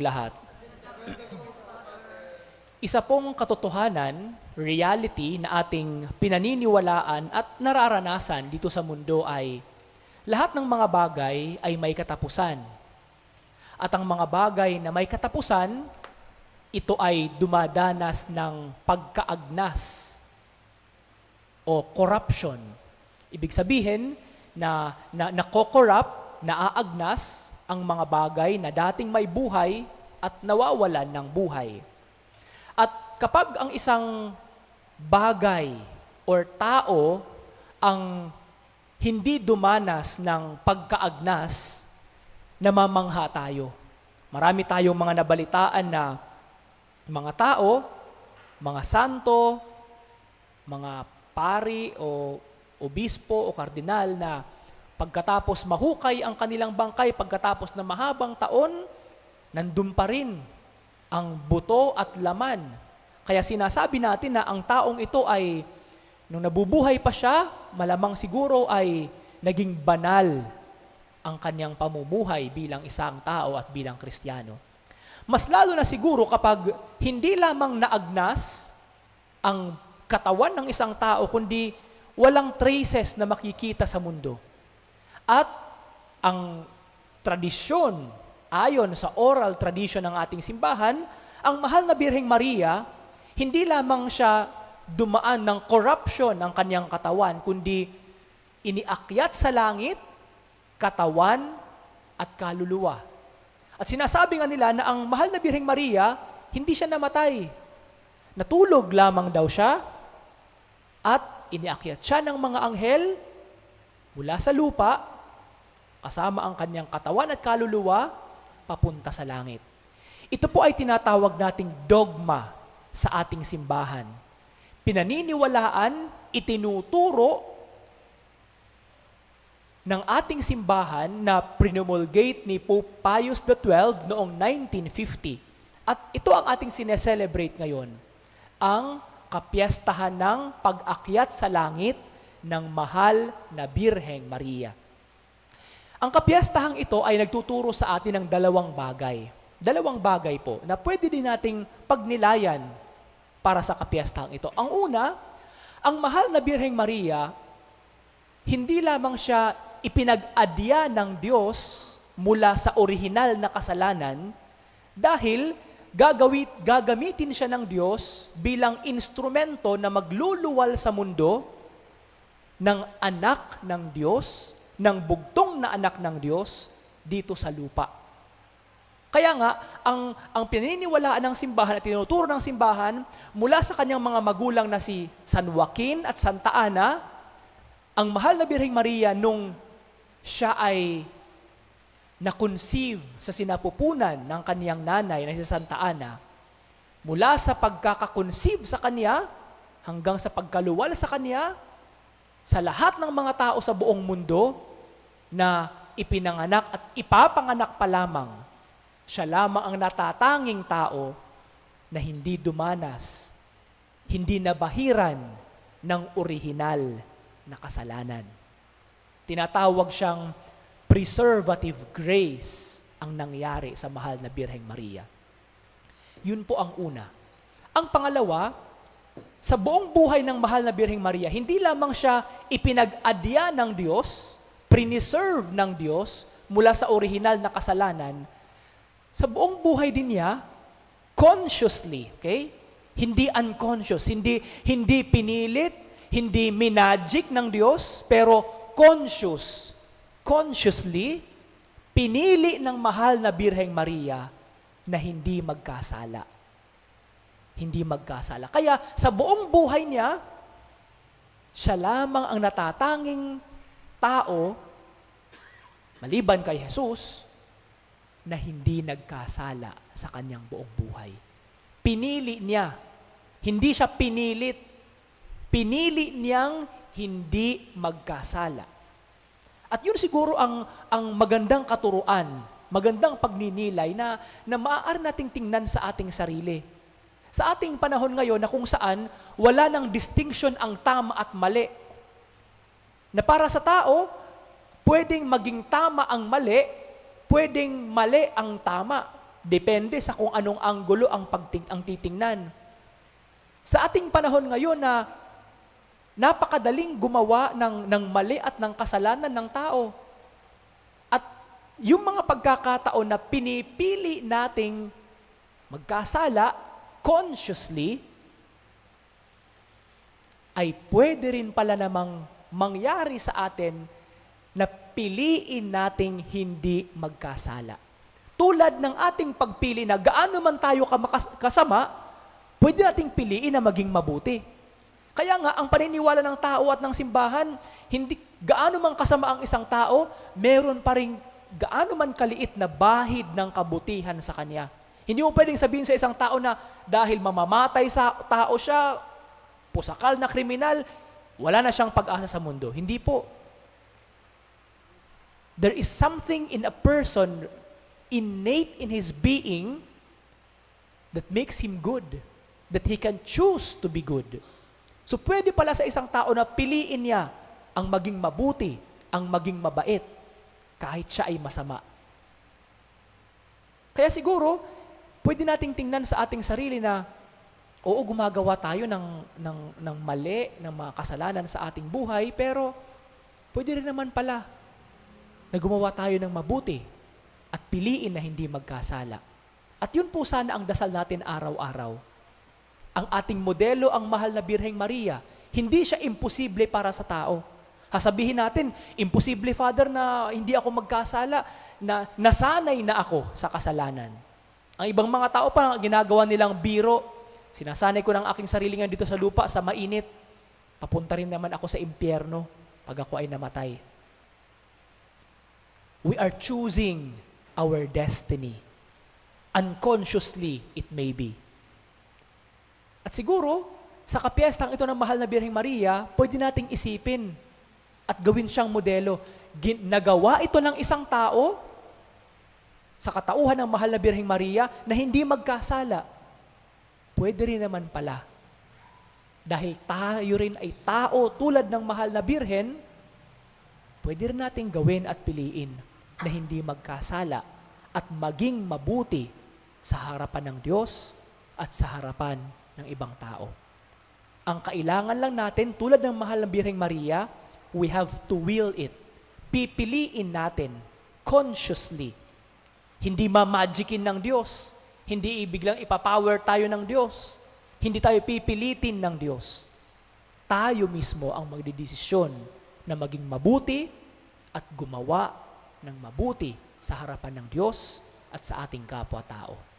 lahat. Isa pong katotohanan, reality na ating pinaniniwalaan at nararanasan dito sa mundo ay lahat ng mga bagay ay may katapusan. At ang mga bagay na may katapusan, ito ay dumadanas ng pagkaagnas o corruption. Ibig sabihin na, na nako-corrupt, naaagnas ang mga bagay na dating may buhay at nawawalan ng buhay. At kapag ang isang bagay or tao ang hindi dumanas ng pagkaagnas, namamangha tayo. Marami tayong mga nabalitaan na mga tao, mga santo, mga pari o obispo o kardinal na pagkatapos mahukay ang kanilang bangkay, pagkatapos na mahabang taon, nandun pa rin ang buto at laman. Kaya sinasabi natin na ang taong ito ay, nung nabubuhay pa siya, malamang siguro ay naging banal ang kanyang pamumuhay bilang isang tao at bilang kristyano. Mas lalo na siguro kapag hindi lamang naagnas ang katawan ng isang tao, kundi walang traces na makikita sa mundo. At ang tradisyon, ayon sa oral tradition ng ating simbahan, ang mahal na Birheng Maria, hindi lamang siya dumaan ng corruption ng kanyang katawan, kundi iniakyat sa langit, katawan, at kaluluwa. At sinasabi nga nila na ang mahal na Birheng Maria, hindi siya namatay. Natulog lamang daw siya at iniakyat siya ng mga anghel mula sa lupa, kasama ang kanyang katawan at kaluluwa, papunta sa langit. Ito po ay tinatawag nating dogma sa ating simbahan. Pinaniniwalaan, itinuturo ng ating simbahan na promulgate ni Pope Pius XII noong 1950. At ito ang ating sineselebrate ngayon, ang kapiyastahan ng pag-akyat sa langit ng mahal na Birheng Maria. Ang kapiyastahang ito ay nagtuturo sa atin ng dalawang bagay. Dalawang bagay po na pwede din nating pagnilayan para sa kapiyastahang ito. Ang una, ang mahal na Birheng Maria, hindi lamang siya ipinag-adya ng Diyos mula sa orihinal na kasalanan dahil gagawit, gagamitin siya ng Diyos bilang instrumento na magluluwal sa mundo ng anak ng Diyos, ng bugtong na anak ng Diyos dito sa lupa. Kaya nga, ang, ang pinaniniwalaan ng simbahan at tinuturo ng simbahan mula sa kanyang mga magulang na si San Joaquin at Santa Ana, ang mahal na Birheng Maria nung siya ay na-conceive sa sinapupunan ng kaniyang nanay na si Santa Ana, mula sa pagkakakonceive sa kanya hanggang sa pagkaluwal sa kanya, sa lahat ng mga tao sa buong mundo na ipinanganak at ipapanganak pa lamang, siya lamang ang natatanging tao na hindi dumanas, hindi nabahiran ng orihinal na kasalanan. Tinatawag siyang preservative grace ang nangyari sa mahal na Birheng Maria. Yun po ang una. Ang pangalawa, sa buong buhay ng mahal na Birheng Maria, hindi lamang siya ipinag-adya ng Diyos, preserve ng Diyos mula sa orihinal na kasalanan, sa buong buhay din niya, consciously, okay? Hindi unconscious, hindi hindi pinilit, hindi minagic ng Diyos, pero conscious, consciously, pinili ng mahal na Birheng Maria na hindi magkasala. Hindi magkasala. Kaya sa buong buhay niya, siya lamang ang natatanging tao, maliban kay Jesus, na hindi nagkasala sa kanyang buong buhay. Pinili niya. Hindi siya pinilit. Pinili niyang hindi magkasala. At yun siguro ang, ang magandang katuruan, magandang pagninilay na, na maaari nating tingnan sa ating sarili. Sa ating panahon ngayon na kung saan wala ng distinction ang tama at mali. Na para sa tao, pwedeng maging tama ang mali, pwedeng mali ang tama. Depende sa kung anong anggulo ang, pagting, ang titingnan. Sa ating panahon ngayon na napakadaling gumawa ng, ng mali at ng kasalanan ng tao. At yung mga pagkakataon na pinipili nating magkasala consciously, ay pwede rin pala namang mangyari sa atin na piliin nating hindi magkasala. Tulad ng ating pagpili na gaano man tayo kasama, pwede nating piliin na maging mabuti. Kaya nga, ang paniniwala ng tao at ng simbahan, hindi gaano man kasama ang isang tao, meron pa rin gaano man kaliit na bahid ng kabutihan sa kanya. Hindi mo pwedeng sabihin sa isang tao na dahil mamamatay sa tao siya, pusakal na kriminal, wala na siyang pag-asa sa mundo. Hindi po. There is something in a person innate in his being that makes him good, that he can choose to be good. So pwede pala sa isang tao na piliin niya ang maging mabuti, ang maging mabait, kahit siya ay masama. Kaya siguro, pwede nating tingnan sa ating sarili na, oo, gumagawa tayo ng, ng, ng mali, ng mga kasalanan sa ating buhay, pero pwede rin naman pala na gumawa tayo ng mabuti at piliin na hindi magkasala. At yun po sana ang dasal natin araw-araw. Ang ating modelo, ang mahal na Birheng Maria, hindi siya imposible para sa tao. Hasabihin natin, imposible, Father, na hindi ako magkasala, na nasanay na ako sa kasalanan. Ang ibang mga tao pa, ginagawa nilang biro, sinasanay ko ng aking sarili nga dito sa lupa, sa mainit, papunta rin naman ako sa impyerno pag ako ay namatay. We are choosing our destiny. Unconsciously, it may be. At siguro, sa kapiestang ito ng mahal na Birheng Maria, pwede nating isipin at gawin siyang modelo. Nagawa ito ng isang tao sa katauhan ng mahal na Birheng Maria na hindi magkasala. Pwede rin naman pala. Dahil tayo rin ay tao tulad ng mahal na Birhen, pwede rin nating gawin at piliin na hindi magkasala at maging mabuti sa harapan ng Diyos at sa harapan ng ibang tao. Ang kailangan lang natin, tulad ng mahal ng Birheng Maria, we have to will it. Pipiliin natin consciously. Hindi mamagicin ng Diyos. Hindi ibiglang ipapower tayo ng Diyos. Hindi tayo pipilitin ng Diyos. Tayo mismo ang magdidesisyon na maging mabuti at gumawa ng mabuti sa harapan ng Diyos at sa ating kapwa-tao.